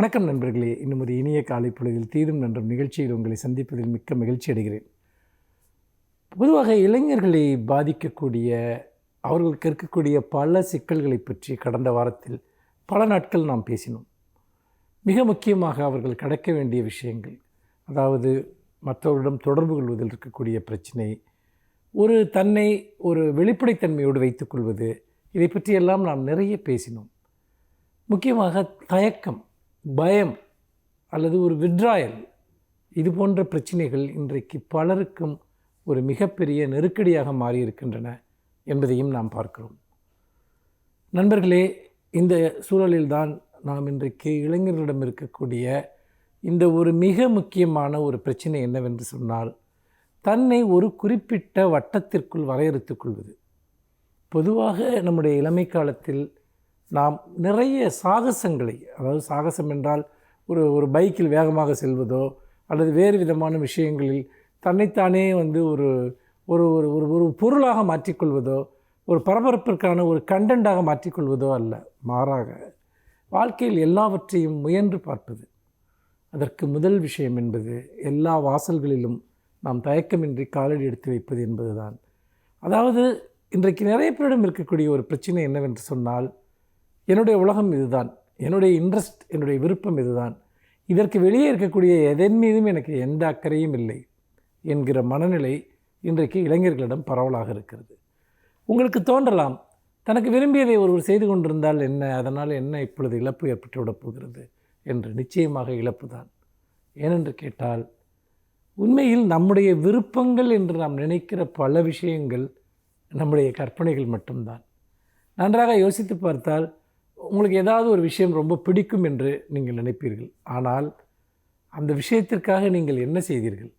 வணக்கம் நண்பர்களே. இன்னும் ஒரு இனிய காலை பொழுதில் தீரும் நன்றும் நிகழ்ச்சியில் உங்களை சந்திப்பதில் மிக்க மகிழ்ச்சி அடைகிறேன். பொதுவாக இளைஞர்களை பாதிக்கக்கூடிய அவர்களுக்கு இருக்கக்கூடிய பல சிக்கல்களை பற்றி கடந்த வாரத்தில் பல நாட்கள் நாம் பேசினோம். மிக முக்கியமாக அவர்கள் கடக்க வேண்டிய விஷயங்கள் அதாவது மற்றவர்களிடம் தொடர்பு கொள்வதில் இருக்கக்கூடிய பிரச்சனை ஒரு தன்னை ஒரு வெளிப்படைத்தன்மையோடு வைத்துக்கொள்வது இதை பற்றியெல்லாம் நாம் நிறைய பேசினோம். முக்கியமாக தயக்கம் பயம் அல்லது ஒரு விட்ராயல் இது போன்ற பிரச்சனைகள் இன்றைக்கு பலருக்கும் ஒரு மிகப்பெரிய நெருக்கடியாக மாறியிருக்கின்றன என்பதையும் நாம் பார்க்கிறோம். நண்பர்களே இந்த சூழலில்தான் நாம் இன்றைக்கு இளைஞர்களிடம் இருக்கக்கூடிய இந்த ஒரு மிக முக்கியமான ஒரு பிரச்சனை என்னவென்று சொன்னால் தன்னை ஒரு குறிப்பிட்ட வட்டத்திற்குள் வரையறுத்துக் கொள்வது. பொதுவாக நம்முடைய இளமை காலத்தில் நாம் நிறைய சாகசங்களை அதாவது சாகசம் என்றால் ஒரு ஒரு பைக்கில் வேகமாக செல்வதோ அல்லது வேறு விதமான விஷயங்களில் தன்னைத்தானே வந்து ஒரு ஒரு ஒரு ஒரு ஒரு பொருளாக மாற்றிக்கொள்வதோ ஒரு பரபரப்பிற்கான ஒரு கண்டென்ட்டாக மாற்றிக்கொள்வதோ அல்ல. மாறாக வாழ்க்கையில் எல்லாவற்றையும் முயன்று பார்ப்பது அதற்கு முதல் விஷயம் என்பது எல்லா வாசல்களிலும் நாம் தயக்கமின்றி காலடி எடுத்து வைப்பது என்பதுதான். அதாவது இன்றைக்கு நிறைய பேரிடம் இருக்கக்கூடிய ஒரு பிரச்சனை என்னவென்று சொன்னால் என்னுடைய உலகம் இதுதான். என்னுடைய இன்ட்ரெஸ்ட் என்னுடைய விருப்பம் இதுதான். இதற்கு வெளியே இருக்கக்கூடிய எதன் மீதும் எனக்கு எந்த அக்கறையும் இல்லை என்கிற மனநிலை இன்றைக்கு இளைஞர்களிடம் பரவலாக இருக்கிறது. உங்களுக்கு தோன்றலாம் தனக்கு விரும்பியதை ஒருவர் செய்து கொண்டிருந்தால் என்ன அதனால் என்ன இப்பொழுது இழப்பு ஏற்பட்டுவிடப் போகிறது என்று நிச்சயமாக இழப்பு தான். ஏனென்று கேட்டால் உண்மையில் நம்முடைய விருப்பங்கள் என்று நாம் நினைக்கிற பல விஷயங்கள் நம்முடைய கற்பனைகள் மட்டும்தான். நன்றாக யோசித்து பார்த்தால் உங்களுக்கு ஏதாவது ஒரு விஷயம் ரொம்ப பிடிக்கும் என்று நீங்கள் நினைப்பீர்கள். ஆனால் அந்த விஷயத்திற்காக நீங்கள் என்ன செய்தீர்கள்?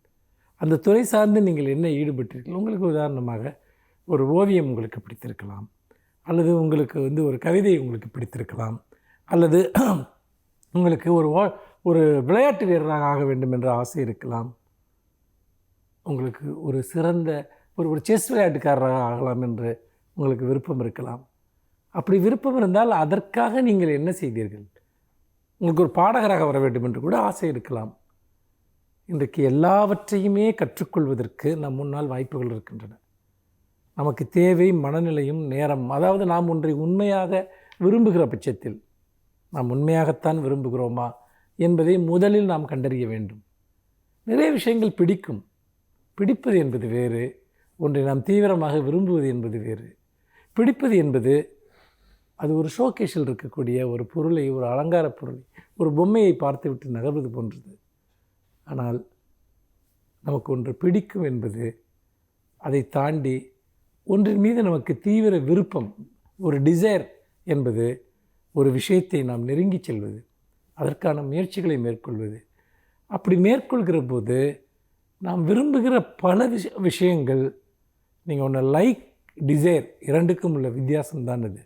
அந்த துறை சார்ந்து நீங்கள் என்ன ஈடுபட்டீர்கள்? உங்களுக்கு உதாரணமாக ஒரு ஓவியம் உங்களுக்கு பிடித்திருக்கலாம். அல்லது உங்களுக்கு வந்து ஒரு கவிதை உங்களுக்கு பிடித்திருக்கலாம். அல்லது உங்களுக்கு ஒரு ஓ- ஒரு விளையாட்டு வீரராக ஆக வேண்டும் என்ற ஆசை இருக்கலாம். உங்களுக்கு ஒரு சிறந்த ஒரு ஒரு செஸ் விளையாட்டுக்காரராக ஆகலாம் என்று உங்களுக்கு விருப்பம் இருக்கலாம். அப்படி விருப்பம் இருந்தால் அதற்காக நீங்கள் என்ன செய்தீர்கள்? உங்களுக்கு ஒரு பாடகராக வர வேண்டும் என்று கூட ஆசை இருக்கலாம். இன்றைக்கு எல்லாவற்றையுமே கற்றுக்கொள்வதற்கு நம் முன்னால் வாய்ப்புகள் இருக்கின்றன. நமக்கு தேவை மனநிலையும் நேரம். அதாவது நாம் ஒன்றை உண்மையாக விரும்புகிற பட்சத்தில் நாம் உண்மையாகத்தான் விரும்புகிறோமா என்பதை முதலில் நாம் கண்டறிய வேண்டும். நிறைய விஷயங்கள் பிடிக்கும். பிடிப்பது என்பது வேறு. ஒன்றை நாம் தீவிரமாக விரும்புவது என்பது வேறு. பிடிப்பது என்பது அது ஒரு ஷோகேஷில் இருக்கக்கூடிய ஒரு பொருளை ஒரு அலங்கார பொருளை ஒரு பொம்மையை பார்த்துவிட்டு நகர்வது போன்றது. ஆனால் நமக்கு ஒன்று பிடிக்கும் என்பது அதை தாண்டி ஒன்றின் மீது நமக்கு தீவிர விருப்பம் ஒரு டிசைர் என்பது ஒரு விஷயத்தை நாம் நெருங்கி செல்வது அதற்கான முயற்சிகளை மேற்கொள்வது. அப்படி மேற்கொள்கிற போது நாம் விரும்புகிற பல விஷ விஷயங்கள் நீங்கள் ஒன்று லைக் டிசைர் இரண்டுக்கும் உள்ள வித்தியாசம்தான் அது.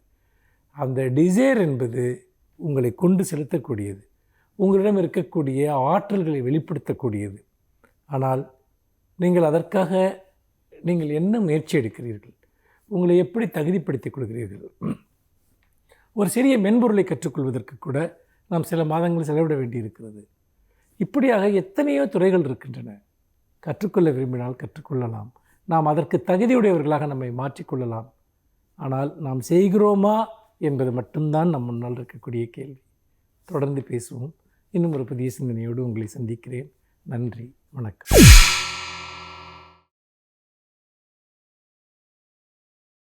அந்த டிசைர் என்பது உங்களை கொண்டு செலுத்தக்கூடியது. உங்களிடம் இருக்கக்கூடிய ஆற்றல்களை வெளிப்படுத்தக்கூடியது. ஆனால் நீங்கள் அதற்காக நீங்கள் என்ன முயற்சி எடுக்கிறீர்கள்? உங்களை எப்படி தகுதிப்படுத்திக் கொள்கிறீர்கள்? ஒரு சிறிய மென்பொருளை கற்றுக்கொள்வதற்கு கூட நாம் சில மாதங்கள் செலவிட வேண்டியிருக்கிறது. இப்படியாக எத்தனையோ துறைகள் இருக்கின்றன. கற்றுக்கொள்ள விரும்பினால் கற்றுக்கொள்ளலாம். நாம் அதற்கு தகுதியுடையவர்களாக நம்மை மாற்றிக்கொள்ளலாம் ஆனால் நாம் செய்கிறோமா? என்பது மட்டும்தான் நம் முன்னால் இருக்கக்கூடிய கேள்வி. தொடர்ந்து பேசுவோம். இன்னும் ஒரு புதிய சிந்தனையோடு உங்களை சந்திக்கிறேன். நன்றி. வணக்கம்.